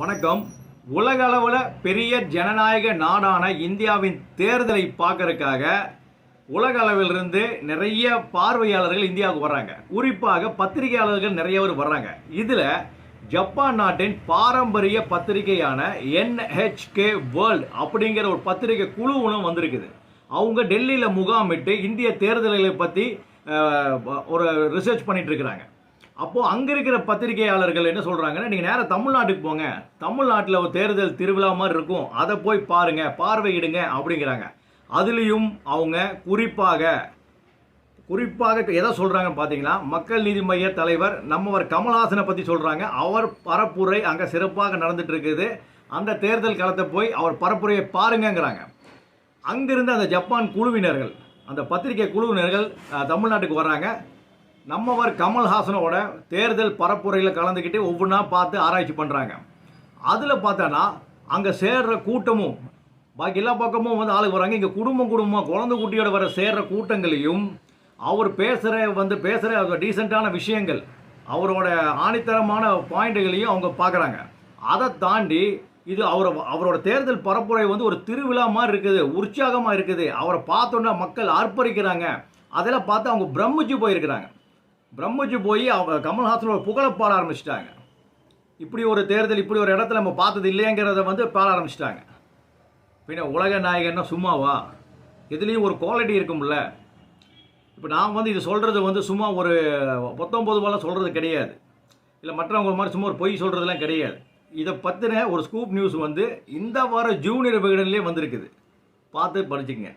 வணக்கம். உலக அளவில் பெரிய ஜனநாயக நாடான இந்தியாவின் தேர்தலை பார்க்கறதுக்காக உலக அளவிலிருந்து நிறைய பார்வையாளர்கள் இந்தியாவுக்கு வர்றாங்க. குறிப்பாக பத்திரிகையாளர்கள் நிறைய பேர் வர்றாங்க. இதில் ஜப்பான் நாட்டின் பாரம்பரிய பத்திரிகையான என்ஹெச்கே வேர்ல்ட் அப்படிங்கிற ஒரு பத்திரிகை குழு ஒன்று வந்திருக்குது. அவங்க டெல்லியில் முகாமிட்டு இந்திய தேர்தல்களை பற்றி ஒரு ரிசர்ச் பண்ணிட்டு இருக்கிறாங்க. அப்போ அங்க இருக்கிற பத்திரிகையாளர்கள் என்ன சொல்றாங்கன்னா நீங்க நேராக தமிழ்நாட்டுக்கு போங்க. தமிழ்நாட்டில் ஒரு தேர்தல் திருவிழா மாதிரி இருக்கும். அதை போய் பாருங்க பார்வையிடுங்க அப்படிங்கிறாங்க. அதுலேயும் அவங்க குறிப்பாக குறிப்பாக எதை சொல்கிறாங்கன்னு பார்த்தீங்கன்னா மக்கள் நீதி மைய தலைவர் நம்மவர் கமல்ஹாசனை பற்றி சொல்கிறாங்க அவர் பரப்புரை அங்கே சிறப்பாக நடந்துட்டு இருக்குது. அந்த தேர்தல் களத்தை போய் அவர் பரப்புரையை பாருங்கங்கிறாங்க. அங்கிருந்து அந்த ஜப்பான் குழுவினர்கள் அந்த பத்திரிகை குழுவினர்கள் தமிழ்நாட்டுக்கு வர்றாங்க. நம்மவர் கமல்ஹாசனோட தேர்தல் பரப்புரையில் கலந்துக்கிட்டு ஒவ்வொன்றா பார்த்து ஆராய்ச்சி பண்ணுறாங்க அதில் பார்த்தோன்னா அங்கே சேர்ற கூட்டமும் பாக்கி எல்லா பக்கமும் வந்து ஆளுக்கு வராங்க. இங்கே குடும்பம் குடும்பம் குழந்தை குட்டியோட வர சேர்ற கூட்டங்களையும் அவர் பேசுகிற வந்து பேசுகிற டீசெண்டான விஷயங்கள் அவரோட ஆணித்தரமான பாயிண்ட்டுகளையும் அவங்க பார்க்குறாங்க. அதை தாண்டி இது அவர் அவரோட தேர்தல் பரப்புரை வந்து ஒரு திருவிழா மாதிரி இருக்குது உற்சாகமாக இருக்குது. அவரை பார்த்தோன்னா மக்கள் ஆர்ப்பரிக்கிறாங்க அதெல்லாம் பார்த்து அவங்க பிரமிச்சு போயிருக்கிறாங்க. பிரம்மஜி போய் அவங்க கமல்ஹாசனோட புகழை பாட ஆரம்பிச்சிட்டாங்க. இப்படி ஒரு தேர்தல் இப்படி ஒரு இடத்துல நம்ம பார்த்தது இல்லைங்கிறத வந்து பாட ஆரம்பிச்சிட்டாங்க. பின்ன உலக நாயகன்னா சும்மாவா? இதுலேயும் ஒரு குவாலிட்டி இருக்கும்ல. இப்போ நான் வந்து இது சொல்கிறது வந்து சும்மா ஒரு பத்தொம்பது போல சொல்கிறது கிடையாது. இல்லை மற்றவங்க மாதிரி சும்மா ஒரு பொய் சொல்கிறதுலாம் கிடையாது. இதை பற்றின ஒரு ஸ்கூப் நியூஸ் வந்து இந்த வாரம் ஜூனியர் விகடன்லேயே வந்திருக்குது. பார்த்து படிச்சுக்கங்க.